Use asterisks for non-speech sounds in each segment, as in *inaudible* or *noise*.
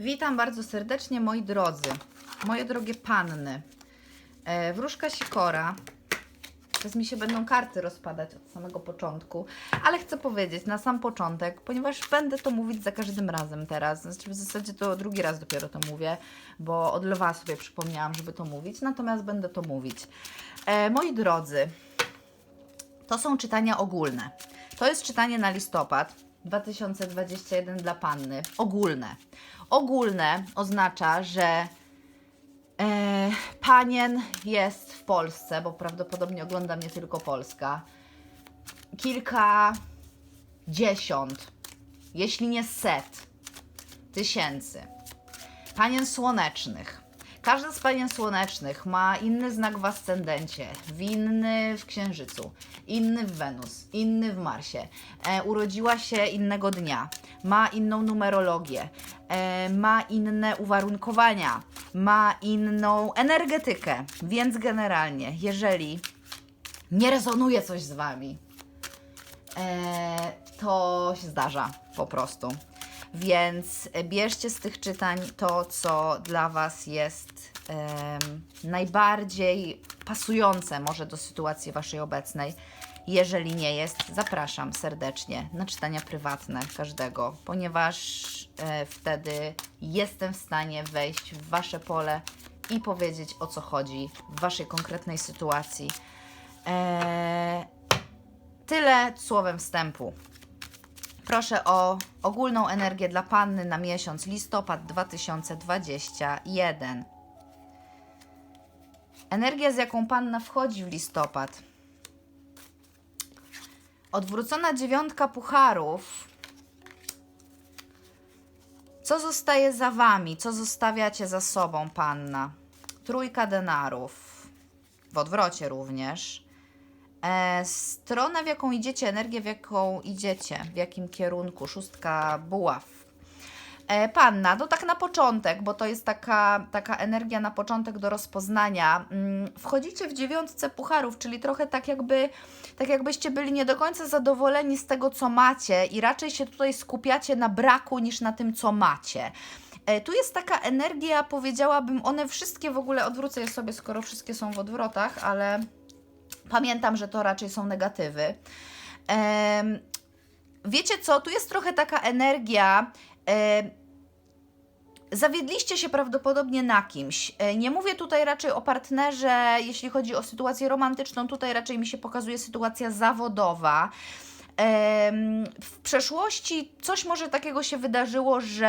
Witam bardzo serdecznie, moi drodzy, moje drogie panny. E, wróżka Sikora. Teraz mi się będą karty rozpadać od samego początku, ale chcę powiedzieć na sam początek, ponieważ będę to mówić za każdym razem teraz. Znaczy w zasadzie to drugi raz dopiero to mówię, bo od lwa sobie przypomniałam, żeby to mówić, natomiast będę to mówić. E, moi drodzy, to są czytania ogólne. To jest czytanie na listopad 2021 dla panny. Ogólne. Ogólne oznacza, że e, panien jest w Polsce, bo prawdopodobnie ogląda mnie tylko Polska. Kilka dziesiąt, jeśli nie set tysięcy panien słonecznych. Każda z panien słonecznych ma inny znak w ascendencie, inny w księżycu, inny w Wenus, inny w Marsie. E, urodziła się innego dnia, ma inną numerologię, e, ma inne uwarunkowania, ma inną energetykę. Więc generalnie, jeżeli nie rezonuje coś z Wami, e, to się zdarza po prostu. Więc bierzcie z tych czytań to, co dla Was jest em, najbardziej pasujące może do sytuacji Waszej obecnej. Jeżeli nie jest, zapraszam serdecznie na czytania prywatne każdego, ponieważ e, wtedy jestem w stanie wejść w Wasze pole i powiedzieć o co chodzi w Waszej konkretnej sytuacji. E, tyle słowem wstępu. Proszę o ogólną energię dla panny na miesiąc listopad 2021. Energia, z jaką panna wchodzi w listopad. Odwrócona dziewiątka pucharów. Co zostaje za wami? Co zostawiacie za sobą, panna? Trójka denarów. W odwrocie również. E, stronę, w jaką idziecie, energię, w jaką idziecie, w jakim kierunku, szóstka buław. E, panna, to tak na początek, bo to jest taka, taka energia na początek do rozpoznania. Mm, Wchodzicie w dziewiątce pucharów, czyli trochę tak jakby, tak jakbyście byli nie do końca zadowoleni z tego, co macie i raczej się tutaj skupiacie na braku niż na tym, co macie. E, Tu jest taka energia, powiedziałabym, one wszystkie w ogóle odwrócę je sobie, skoro wszystkie są w odwrotach, ale Pamiętam, że to raczej są negatywy. Wiecie co, tu jest trochę taka energia. Zawiedliście się prawdopodobnie na kimś. E, Nie mówię tutaj raczej o partnerze, jeśli chodzi o sytuację romantyczną, tutaj raczej mi się pokazuje sytuacja zawodowa. W przeszłości coś może takiego się wydarzyło, że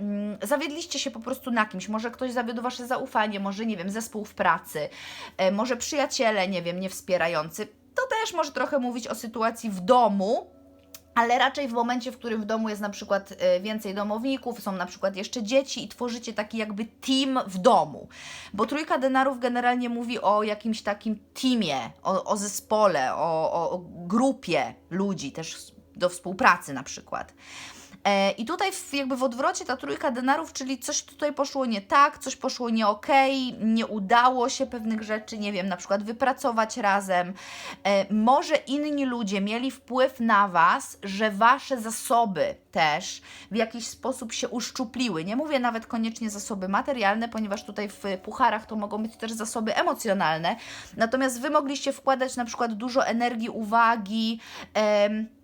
mm, zawiedliście się po prostu na kimś. Może ktoś zawiódł wasze zaufanie, może nie wiem, zespół w pracy, e, może przyjaciele, nie wiem, niewspierający. To też może trochę mówić o sytuacji w domu, ale raczej w momencie, w którym w domu jest na przykład e, więcej domowników, są na przykład jeszcze dzieci i tworzycie taki jakby team w domu. Bo trójka denarów generalnie mówi o jakimś takim teamie, o, o zespole, o, o, o grupie ludzi, też do współpracy na przykład. E, I tutaj w, jakby w odwrocie ta trójka denarów, czyli coś tutaj poszło nie tak, coś poszło nie okej, nie udało się pewnych rzeczy, nie wiem, na przykład wypracować razem. E, może inni ludzie mieli wpływ na Was, że Wasze zasoby też w jakiś sposób się uszczupliły. Nie mówię nawet koniecznie zasoby materialne, ponieważ tutaj w pucharach to mogą być też zasoby emocjonalne. Natomiast Wy mogliście wkładać na przykład dużo energii, uwagi, em,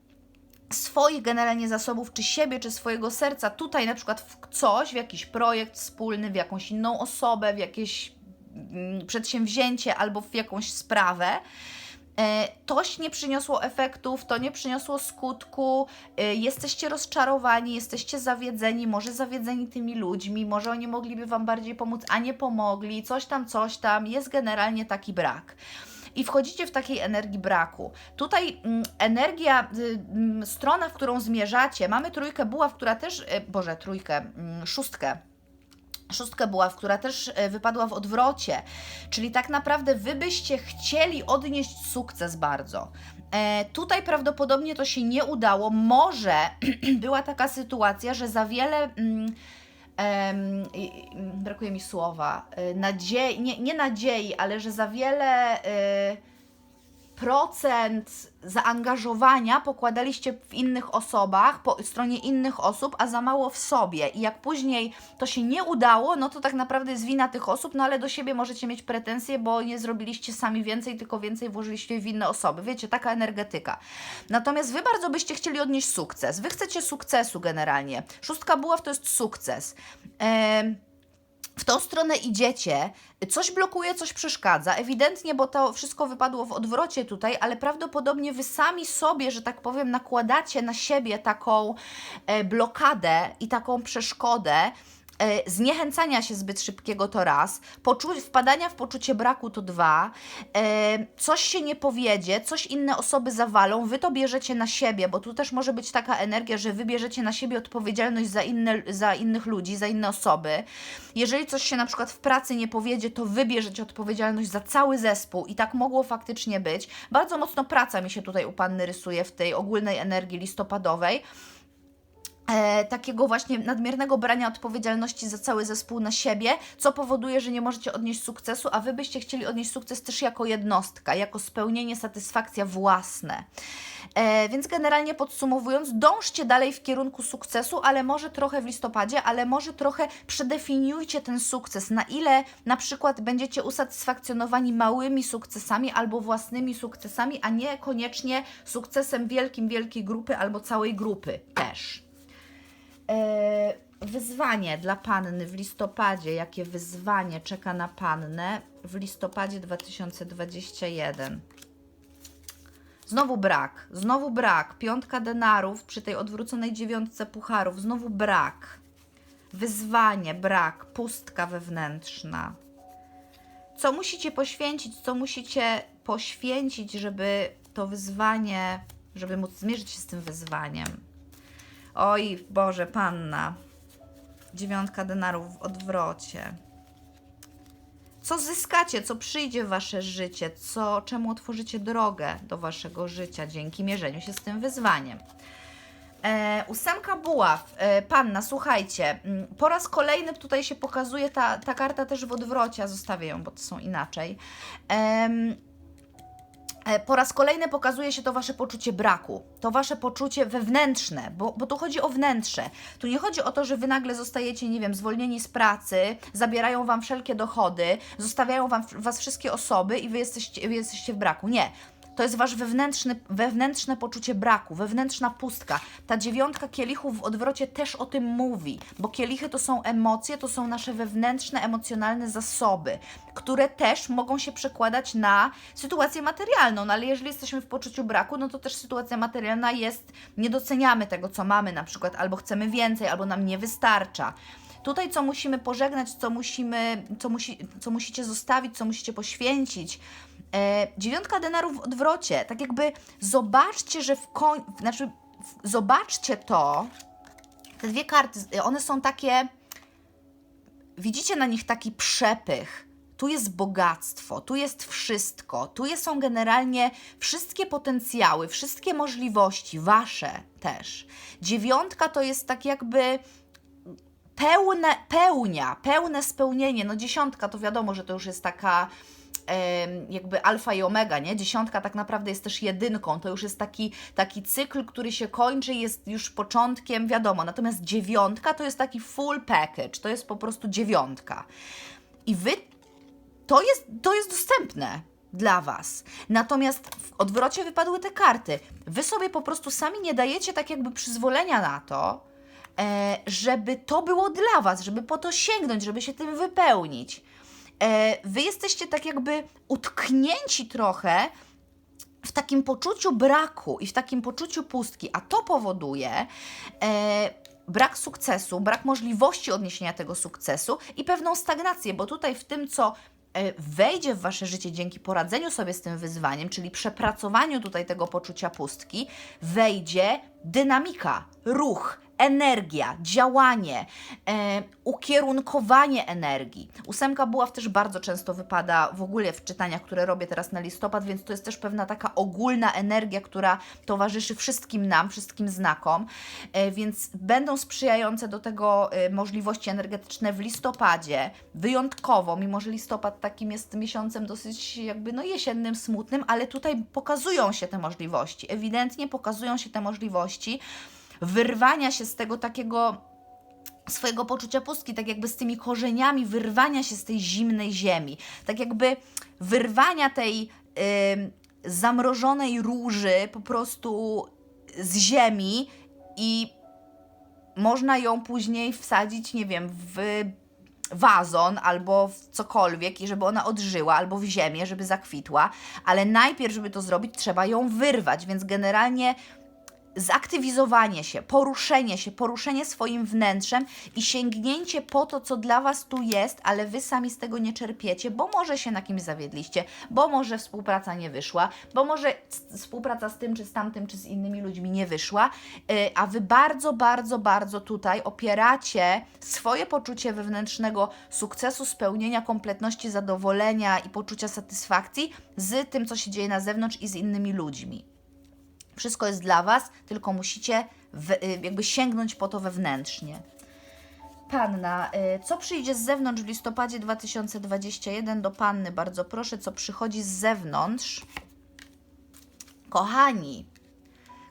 swoich generalnie zasobów, czy siebie, czy swojego serca, tutaj na przykład w coś, w jakiś projekt wspólny, w jakąś inną osobę, w jakieś mm, przedsięwzięcie albo w jakąś sprawę. E, Toś nie przyniosło efektów, to nie przyniosło skutku, e, jesteście rozczarowani, jesteście zawiedzeni, może zawiedzeni tymi ludźmi, może oni mogliby Wam bardziej pomóc, a nie pomogli, coś tam, coś tam, jest generalnie taki brak i wchodzicie w takiej energii braku. Tutaj mm, energia, y, mm, strona, w którą zmierzacie, mamy trójkę buław, która też, y, boże, trójkę, mm, szóstkę, szóstkę buław, która też e, wypadła w odwrocie, czyli tak naprawdę wy byście chcieli odnieść sukces bardzo. E, tutaj prawdopodobnie to się nie udało. Może *clears throat* była taka sytuacja, że za wiele. Mm, em, brakuje mi słowa. e, Nadziei, nie, nie nadziei, ale że za wiele. e, procent zaangażowania pokładaliście w innych osobach, po stronie innych osób, a za mało w sobie. I jak później to się nie udało, no to tak naprawdę jest wina tych osób, no ale do siebie możecie mieć pretensje, bo nie zrobiliście sami więcej, tylko więcej włożyliście w inne osoby. Wiecie, taka energetyka. Natomiast Wy bardzo byście chcieli odnieść sukces. Wy chcecie sukcesu generalnie. Szóstka buław to jest sukces. Em, w tą stronę idziecie, coś blokuje, coś przeszkadza, ewidentnie, bo to wszystko wypadło w odwrocie tutaj, ale prawdopodobnie wy sami sobie, że tak powiem, nakładacie na siebie taką e, blokadę i taką przeszkodę. E, zniechęcania się zbyt szybkiego to raz, poczu- wpadania w poczucie braku to dwa, e, coś się nie powiedzie, coś inne osoby zawalą, wy to bierzecie na siebie, bo tu też może być taka energia, że wy bierzecie na siebie odpowiedzialność za, inne, za innych ludzi, za inne osoby. Jeżeli coś się na przykład w pracy nie powiedzie, to wy bierzecie odpowiedzialność za cały zespół. I tak mogło faktycznie być. Bardzo mocno praca mi się tutaj u Panny rysuje w tej ogólnej energii listopadowej e, takiego właśnie nadmiernego brania odpowiedzialności za cały zespół na siebie, co powoduje, że nie możecie odnieść sukcesu, a wy byście chcieli odnieść sukces też jako jednostka, jako spełnienie, satysfakcja własne. E, więc generalnie podsumowując, dążcie dalej w kierunku sukcesu, ale może trochę w listopadzie, ale może trochę przedefiniujcie ten sukces, na ile na przykład będziecie usatysfakcjonowani małymi sukcesami albo własnymi sukcesami, a nie koniecznie sukcesem wielkim, wielkiej grupy albo całej grupy też. E, wyzwanie dla panny w listopadzie. Jakie wyzwanie czeka na pannę w listopadzie 2021? Znowu brak, znowu brak. Piątka denarów przy tej odwróconej dziewiątce pucharów, znowu brak. Wyzwanie, brak, pustka wewnętrzna. Co musicie poświęcić, co musicie poświęcić, żeby to wyzwanie, żeby móc zmierzyć się z tym wyzwaniem? Oj, Boże, panna. Dziewiątka denarów w odwrocie. Co zyskacie, co przyjdzie w wasze życie, co, czemu otworzycie drogę do waszego życia dzięki mierzeniu się z tym wyzwaniem. E, ósemka buław. E, panna, słuchajcie, mm, po raz kolejny tutaj się pokazuje ta, ta karta też w odwrocie, zostawię ją, bo to są inaczej. E, po raz kolejny pokazuje się to wasze poczucie braku, to wasze poczucie wewnętrzne, bo, bo tu chodzi o wnętrze. Tu nie chodzi o to, że wy nagle zostajecie, nie wiem, zwolnieni z pracy, zabierają wam wszelkie dochody, zostawiają wam, was wszystkie osoby i wy jesteście, wy jesteście w braku. Nie. To jest wasz wewnętrzny, wewnętrzne poczucie braku, wewnętrzna pustka. Ta dziewiątka kielichów w odwrocie też o tym mówi, bo kielichy to są emocje, to są nasze wewnętrzne, emocjonalne zasoby, które też mogą się przekładać na sytuację materialną. No ale jeżeli jesteśmy w poczuciu braku, no to też sytuacja materialna jest, nie doceniamy tego, co mamy na przykład, albo chcemy więcej, albo nam nie wystarcza. Tutaj co musimy pożegnać, co, musimy, co, musi, co musicie zostawić, co musicie poświęcić. E, dziewiątka denarów w odwrocie. Tak jakby zobaczcie, że w końcu, znaczy w- zobaczcie to, te dwie karty, one są takie, widzicie na nich taki przepych. Tu jest bogactwo, tu jest wszystko, tu są generalnie wszystkie potencjały, wszystkie możliwości, wasze też. Dziewiątka to jest tak jakby pełne, pełnia, pełne spełnienie. No dziesiątka to wiadomo, że to już jest taka jakby alfa i omega, nie? Dziesiątka tak naprawdę jest też jedynką. To już jest taki, taki cykl, który się kończy, jest już początkiem, wiadomo. Natomiast dziewiątka to jest taki full package, to jest po prostu dziewiątka. I wy to jest, to jest dostępne dla Was. Natomiast w odwrocie wypadły te karty. Wy sobie po prostu sami nie dajecie tak jakby przyzwolenia na to, e, żeby to było dla Was, żeby po to sięgnąć, żeby się tym wypełnić. E, wy jesteście tak jakby utknięci trochę w takim poczuciu braku i w takim poczuciu pustki, a to powoduje e, brak sukcesu, brak możliwości odniesienia tego sukcesu i pewną stagnację, bo tutaj w tym, co e, wejdzie w wasze życie dzięki poradzeniu sobie z tym wyzwaniem, czyli przepracowaniu tutaj tego poczucia pustki, wejdzie dynamika, ruch, energia, działanie, e, ukierunkowanie energii. Ósemka buław też bardzo często wypada w ogóle w czytaniach, które robię teraz na listopad, więc to jest też pewna taka ogólna energia, która towarzyszy wszystkim nam, wszystkim znakom, e, więc będą sprzyjające do tego e, możliwości energetyczne w listopadzie, wyjątkowo, mimo że listopad takim jest miesiącem dosyć jakby no jesiennym, smutnym, ale tutaj pokazują się te możliwości, ewidentnie pokazują się te możliwości wyrwania się z tego takiego swojego poczucia pustki, tak jakby z tymi korzeniami wyrwania się z tej zimnej ziemi, tak jakby wyrwania tej zamrożonej róży po prostu z ziemi i można ją później wsadzić, nie wiem, w wazon albo w cokolwiek i żeby ona odżyła, albo w ziemię, żeby zakwitła, ale najpierw, żeby to zrobić, trzeba ją wyrwać, więc generalnie zaktywizowanie się, poruszenie się, poruszenie swoim wnętrzem i sięgnięcie po to, co dla Was tu jest, ale Wy sami z tego nie czerpiecie, bo może się na kimś zawiedliście, bo może współpraca nie wyszła, bo może współpraca z tym, czy z tamtym, czy z innymi ludźmi nie wyszła, yy, a Wy bardzo, bardzo, bardzo tutaj opieracie swoje poczucie wewnętrznego sukcesu, spełnienia, kompletności, zadowolenia i poczucia satysfakcji z tym, co się dzieje na zewnątrz i z innymi ludźmi. Wszystko jest dla Was, tylko musicie w, y, jakby sięgnąć po to wewnętrznie. Panna, y, co przyjdzie z zewnątrz w listopadzie 2021 do Panny? Bardzo proszę, co przychodzi z zewnątrz? Kochani,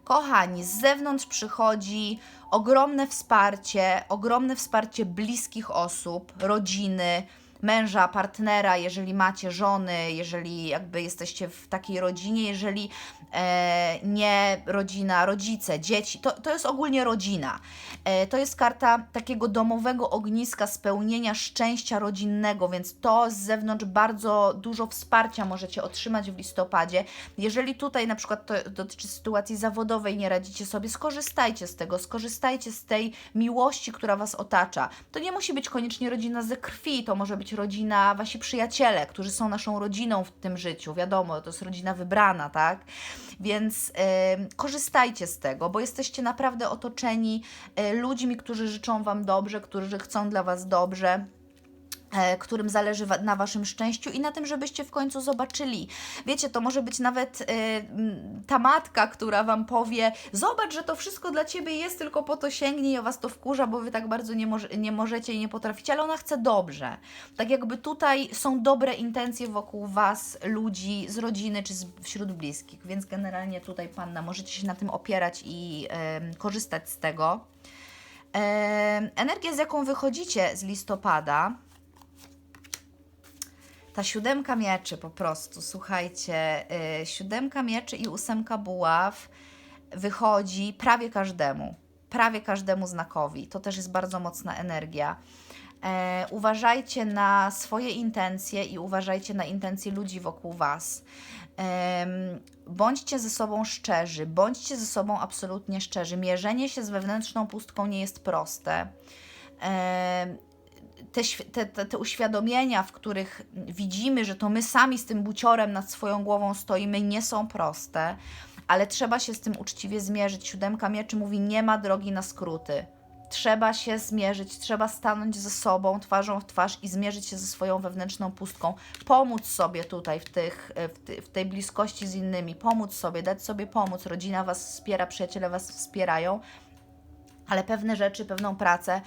kochani, z zewnątrz przychodzi ogromne wsparcie, ogromne wsparcie bliskich osób, rodziny, męża, partnera, jeżeli macie żony, jeżeli jakby jesteście w takiej rodzinie, jeżeli e, nie rodzina, rodzice, dzieci, to, to jest ogólnie rodzina. E, to jest karta takiego domowego ogniska, spełnienia szczęścia rodzinnego, więc to z zewnątrz bardzo dużo wsparcia możecie otrzymać w listopadzie. Jeżeli tutaj na przykład to dotyczy sytuacji zawodowej, nie radzicie sobie, skorzystajcie z tego, skorzystajcie z tej miłości, która Was otacza. To nie musi być koniecznie rodzina ze krwi, to może być rodzina, Wasi przyjaciele, którzy są naszą rodziną w tym życiu. Wiadomo, to jest rodzina wybrana, tak? Więc y, korzystajcie z tego, bo jesteście naprawdę otoczeni y, ludźmi, którzy życzą Wam dobrze, którzy chcą dla Was dobrze którym zależy na Waszym szczęściu i na tym, żebyście w końcu zobaczyli. Wiecie, to może być nawet y, ta matka, która Wam powie: Zobacz, że to wszystko dla Ciebie jest, tylko po to sięgnij, a Was to wkurza, bo Wy tak bardzo nie, może, nie możecie i nie potraficie, ale ona chce dobrze. Tak jakby tutaj są dobre intencje wokół Was, ludzi z rodziny czy z, wśród bliskich, więc generalnie tutaj Panna możecie się na tym opierać i y, korzystać z tego. Energia, z jaką wychodzicie z listopada, ta siódemka mieczy po prostu, słuchajcie, yy, siódemka mieczy i ósemka buław wychodzi prawie każdemu, prawie każdemu znakowi. To też jest bardzo mocna energia. E, uważajcie na swoje intencje i uważajcie na intencje ludzi wokół Was. E, bądźcie ze sobą szczerzy, bądźcie ze sobą absolutnie szczerzy. Mierzenie się z wewnętrzną pustką nie jest proste. E, te, te, te uświadomienia, w których widzimy, że to my sami z tym buciorem nad swoją głową stoimy, nie są proste, ale trzeba się z tym uczciwie zmierzyć. Siódemka mieczy mówi: nie ma drogi na skróty. Trzeba się zmierzyć, trzeba stanąć ze sobą twarzą w twarz i zmierzyć się ze swoją wewnętrzną pustką, pomóc sobie tutaj w, tych, w, ty, w tej bliskości z innymi, pomóc sobie, dać sobie pomóc. Rodzina Was wspiera, przyjaciele Was wspierają, ale pewne rzeczy, pewną pracę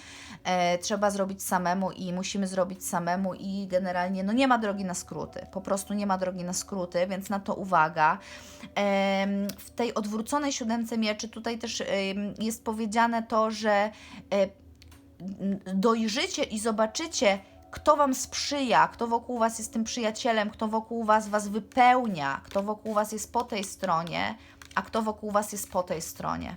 e, trzeba zrobić samemu i musimy zrobić samemu i generalnie no nie ma drogi na skróty, po prostu nie ma drogi na skróty, więc na to uwaga. E, w tej odwróconej siódemce mieczy tutaj też e, jest powiedziane to, że e, dojrzycie i zobaczycie, kto Wam sprzyja, kto wokół Was jest tym przyjacielem, kto wokół Was Was wypełnia, kto wokół Was jest po tej stronie, a kto wokół Was jest po tej stronie.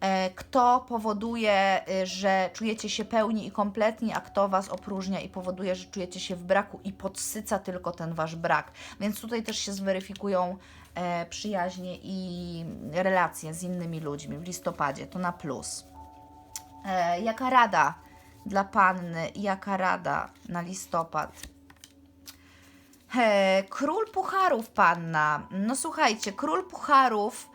E, kto powoduje, y, że czujecie się pełni i kompletni, a kto Was opróżnia i powoduje, że czujecie się w braku i podsyca tylko ten Wasz brak. Więc tutaj też się zweryfikują e, przyjaźnie i relacje z innymi ludźmi w listopadzie. To na plus. E, jaka rada dla Panny? Jaka rada na listopad? Król Pucharów, Panna. No słuchajcie, Król Pucharów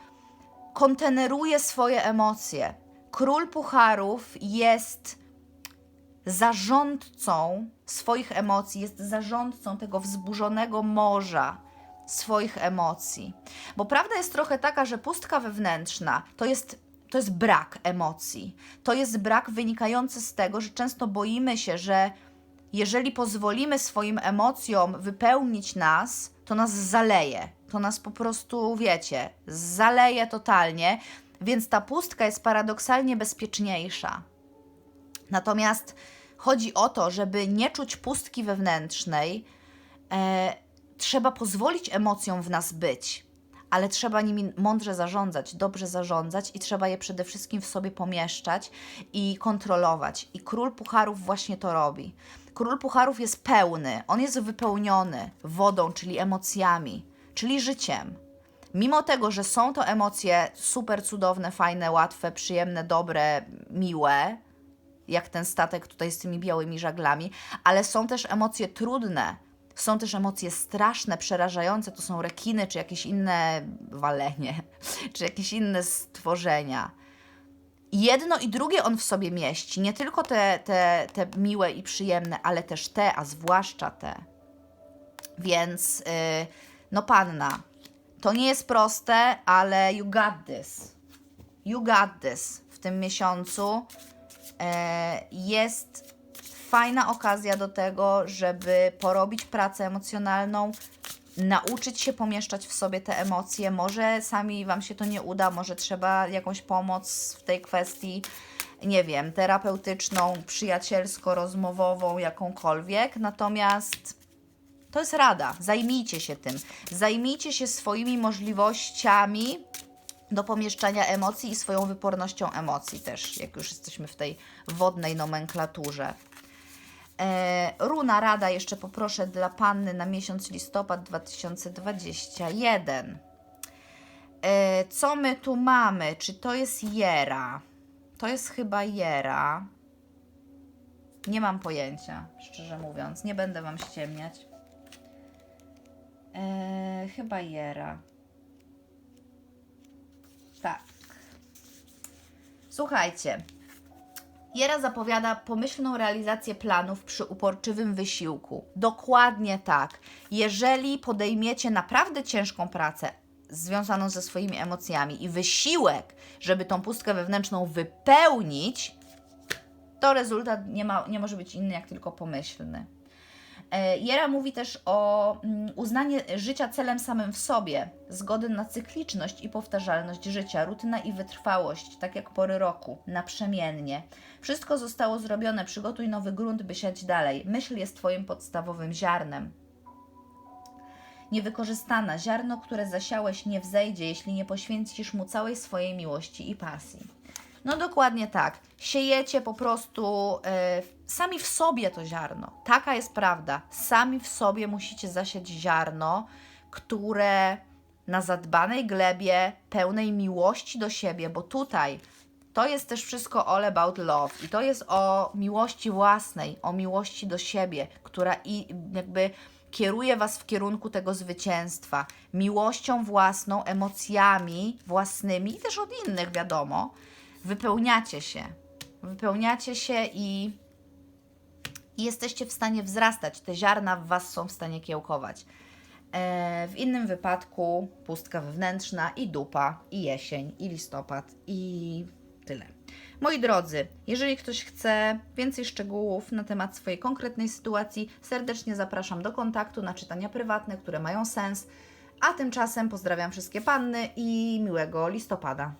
konteneruje swoje emocje. Król Pucharów jest zarządcą swoich emocji, jest zarządcą tego wzburzonego morza swoich emocji. Bo prawda jest trochę taka, że pustka wewnętrzna to jest, to jest brak emocji. To jest brak wynikający z tego, że często boimy się, że jeżeli pozwolimy swoim emocjom wypełnić nas, to nas zaleje. To nas po prostu, wiecie, zaleje totalnie, więc ta pustka jest paradoksalnie bezpieczniejsza. Natomiast chodzi o to, żeby nie czuć pustki wewnętrznej, e, trzeba pozwolić emocjom w nas być, ale trzeba nimi mądrze zarządzać, dobrze zarządzać i trzeba je przede wszystkim w sobie pomieszczać i kontrolować. I król pucharów właśnie to robi. Król pucharów jest pełny, on jest wypełniony wodą, czyli emocjami, czyli życiem. Mimo tego, że są to emocje super cudowne, fajne, łatwe, przyjemne, dobre, miłe, jak ten statek tutaj z tymi białymi żaglami, ale są też emocje trudne, są też emocje straszne, przerażające, to są rekiny, czy jakieś inne walenie, czy jakieś inne stworzenia. Jedno i drugie on w sobie mieści, nie tylko te, te, te miłe i przyjemne, ale też te, a zwłaszcza te. Więc, yy, no panna, to nie jest proste, ale you got this. You got this w tym miesiącu. E, jest fajna okazja do tego, żeby porobić pracę emocjonalną, nauczyć się pomieszczać w sobie te emocje. Może sami Wam się to nie uda, może trzeba jakąś pomoc w tej kwestii, nie wiem, terapeutyczną, przyjacielsko-rozmowową, jakąkolwiek. Natomiast to jest rada. Zajmijcie się tym. Zajmijcie się swoimi możliwościami do pomieszczania emocji i swoją wypornością emocji też, jak już jesteśmy w tej wodnej nomenklaturze. E, runa rada jeszcze poproszę dla Panny na miesiąc listopad 2021. E, co my tu mamy? Czy to jest Jera? To jest chyba Jera. Nie mam pojęcia, szczerze mówiąc. Nie będę Wam ściemniać. E, chyba Jera. Tak. Słuchajcie. Jera zapowiada pomyślną realizację planów przy uporczywym wysiłku. Dokładnie tak. Jeżeli podejmiecie naprawdę ciężką pracę związaną ze swoimi emocjami i wysiłek, żeby tą pustkę wewnętrzną wypełnić, to rezultat nie, ma, nie może być inny jak tylko pomyślny. E, Jera mówi też o mm, uznanie życia celem samym w sobie, zgody na cykliczność i powtarzalność życia, rutyna i wytrwałość, tak jak pory roku, naprzemiennie. Wszystko zostało zrobione, przygotuj nowy grunt, by siać dalej. Myśl jest Twoim podstawowym ziarnem. Niewykorzystana, ziarno, które zasiałeś, nie wzejdzie, jeśli nie poświęcisz mu całej swojej miłości i pasji. No dokładnie tak. Siejecie po prostu e, sami w sobie to ziarno. Taka jest prawda. Sami w sobie musicie zasiać ziarno, które na zadbanej glebie, pełnej miłości do siebie, bo tutaj to jest też wszystko all about love i to jest o miłości własnej, o miłości do siebie, która i jakby kieruje Was w kierunku tego zwycięstwa, miłością własną, emocjami własnymi i też od innych, wiadomo, wypełniacie się. Wypełniacie się i, i jesteście w stanie wzrastać. Te ziarna w Was są w stanie kiełkować. E, w innym wypadku pustka wewnętrzna i dupa, i jesień, i listopad, i tyle. Moi drodzy, jeżeli ktoś chce więcej szczegółów na temat swojej konkretnej sytuacji, serdecznie zapraszam do kontaktu na czytania prywatne, które mają sens. A tymczasem pozdrawiam wszystkie panny i miłego listopada.